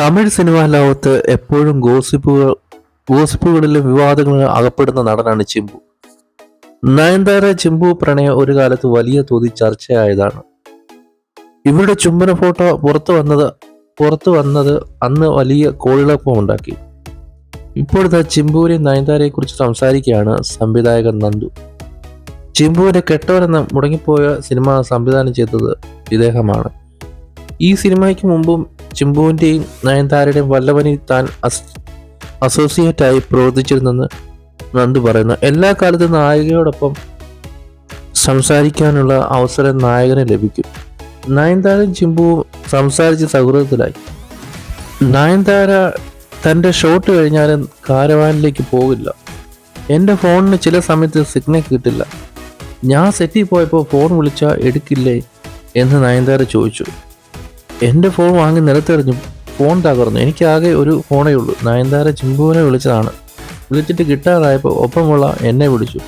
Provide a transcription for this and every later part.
Tamil cinema ലോകത്ത് എപ്പോഴും ഗോസിപ്പുകൾ ഗോസിപ്പുകളിലും വിവാദങ്ങളിൽ അകപ്പെടുന്ന നടനാണ് ചിമ്പു. നയൻതാര ചിമ്പു പ്രണയം ഒരു കാലത്ത് വലിയ തോതിൽ ചർച്ചയായതാണ്. ഇവരുടെ ചുംബന ഫോട്ടോ പുറത്തു വന്നത് പുറത്തു വന്നത് അന്ന് വലിയ കോളിളപ്പം ഉണ്ടാക്കി. ഇപ്പോഴത്തെ ചിമ്പുവിനെ നയൻതാരയെ കുറിച്ച് സംസാരിക്കുകയാണ് സംവിധായകൻ നന്ദു. ചിമ്പുവിന്റെ കെട്ടവരെന്ന മുടങ്ങിപ്പോയ സിനിമ സംവിധാനം ചെയ്തത് ഇദ്ദേഹമാണ്. ഈ സിനിമയ്ക്ക് മുമ്പും ചിമ്പുവിന്റെയും നയൻതാരയുടെയും വല്ലവനിൽ താൻ അസ് അസോസിയേറ്റ് ആയി പ്രവർത്തിച്ചിരുന്നെന്ന് നന്ദു പറയുന്നു. എല്ലാ കാലത്തും നായികയോടൊപ്പം സംസാരിക്കാനുള്ള അവസരം നായകന് ലഭിക്കും. നയൻതാരയും ചിമ്പുവും സംസാരിച്ച് സൗഹൃദത്തിലായി. നയൻതാര തന്റെ ഷോട്ട് കഴിഞ്ഞാലും കാരവാനിലേക്ക് പോകില്ല. എന്റെ ഫോണിന് ചില സമയത്ത് സിഗ്നൽ കിട്ടില്ല. ഞാൻ സെറ്റിൽ പോയപ്പോൾ ഫോൺ വിളിച്ചാൽ എടുക്കില്ലേ എന്ന് നയൻതാര ചോദിച്ചു. എന്റെ ഫോൺ വാങ്ങി നിലത്തെറിഞ്ഞു ഫോൺ തകർന്നു. എനിക്കാകെ ഒരു ഫോണേ ഉള്ളൂ നയൻതാര ചിമ്പുവിനെ വിളിച്ചതാണ്. വിളിച്ചിട്ട് കിട്ടാറായപ്പോൾ ഒപ്പമുള്ള എന്നെ വിളിച്ചു.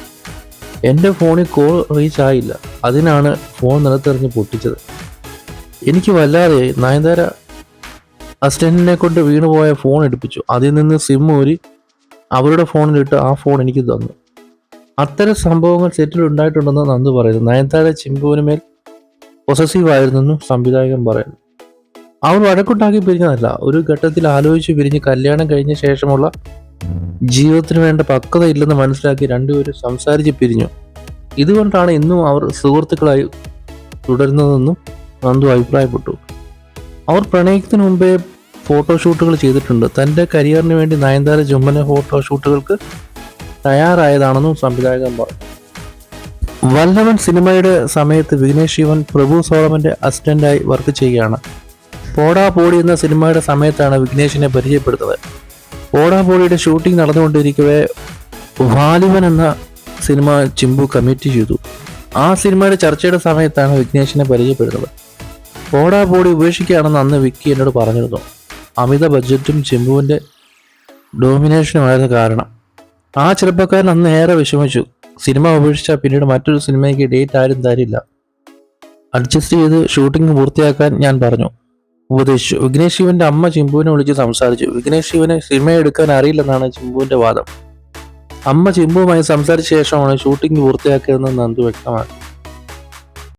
എന്റെ ഫോണിൽ കോൾ റീച്ച് ആയില്ല. അതിനാണ് ഫോൺ നിലത്തെറിഞ്ഞ് പൊട്ടിച്ചത്. എനിക്ക് വല്ലാതെ നയൻതാര അസിസ്റ്റന്റിനെ കൊണ്ട് വീണുപോയ ഫോൺ എടുപ്പിച്ചു. അതിൽ നിന്ന് സിം ഊരി അവരുടെ ഫോണിലിട്ട് ആ ഫോൺ എനിക്ക് തന്നു. അത്തരം സംഭവങ്ങൾ സെറ്റിൽ ഉണ്ടായിട്ടുണ്ടെന്ന് നന്ദു പറയുന്നു നയൻതാര ചിമ്പുവിന് മേൽ പൊസസീവ് ആയിരുന്നെന്നും സംവിധായകൻ പറയുന്നു. അവർ വഴക്കുണ്ടാക്കി പിരിഞ്ഞതല്ല. ഒരു ഘട്ടത്തിൽ ആലോചിച്ച് പിരിഞ്ഞ് കല്യാണം കഴിഞ്ഞ ശേഷമുള്ള ജീവിതത്തിന് വേണ്ട പക്വത ഇല്ലെന്ന് മനസ്സിലാക്കി രണ്ടുപേരും സംസാരിച്ച് പിരിഞ്ഞു. ഇതുകൊണ്ടാണ് ഇന്നും അവർ സുഹൃത്തുക്കളായി തുടരുന്നതെന്നും നന്ദു അഭിപ്രായപ്പെട്ടു. അവർ പ്രണയത്തിന് മുമ്പേ ഫോട്ടോഷൂട്ടുകൾ ചെയ്തിട്ടുണ്ട്. തന്റെ കരിയറിന് വേണ്ടി നയൻതാര ജുമ്മന ഫോട്ടോഷൂട്ടുകൾക്ക് തയ്യാറായതാണെന്നും സംവിധായകൻ പറഞ്ഞു. വല്ലവൻ സിനിമയുടെ സമയത്ത് വിഘ്നേഷ് ശിവൻ പ്രഭു സോളമന്റെ അസിസ്റ്റന്റായി വർക്ക് ചെയ്യുകയാണ്. പോടാ പോടി എന്ന സിനിമയുടെ സമയത്താണ് വിഘ്നേഷിനെ പരിചയപ്പെടുന്നത്. പോടാ പോടിയുടെ ഷൂട്ടിംഗ് നടന്നുകൊണ്ടിരിക്കവേ വാലിവൻ എന്ന സിനിമ ചിമ്പു കമ്മിറ്റ് ചെയ്തു. ആ സിനിമയുടെ ചർച്ചയുടെ സമയത്താണ് വിഘ്നേഷിനെ പരിചയപ്പെടുന്നത്. പോടാ പോടി ഉപേക്ഷിക്കുകയാണെന്ന് അന്ന് വിക്കി എന്നോട് പറഞ്ഞിരുന്നു. അമിത ബഡ്ജറ്റും ചിമ്പുവിന്റെ ഡോമിനേഷനുമായിരുന്നു കാരണം. ആ ചെറുപ്പക്കാരൻ അന്ന് ഏറെ വിഷമിച്ചു. സിനിമ ഉപേക്ഷിച്ചാൽ പിന്നീട് മറ്റൊരു സിനിമയ്ക്ക് ഡേറ്റ് ആരും തരില്ല. അഡ്ജസ്റ്റ് ചെയ്ത് ഷൂട്ടിംഗ് പൂർത്തിയാക്കാൻ ഞാൻ പറഞ്ഞു. ഉപദേശിച്ചു. വിഘ്നേഷ് ശിവന്റെ അമ്മ ചിമ്പുവിനെ വിളിച്ച് സംസാരിച്ചു. വിഘ്നേഷ് ശിവനെ സിനിമ എടുക്കാൻ അറിയില്ലെന്നാണ് ചിമ്പുവിന്റെ വാദം. അമ്മ ചിമ്പുവുമായി സംസാരിച്ച ശേഷമാണ് ഷൂട്ടിംഗ് പൂർത്തിയാക്കിയതെന്ന് നന്ദു വ്യക്തമാക്കി.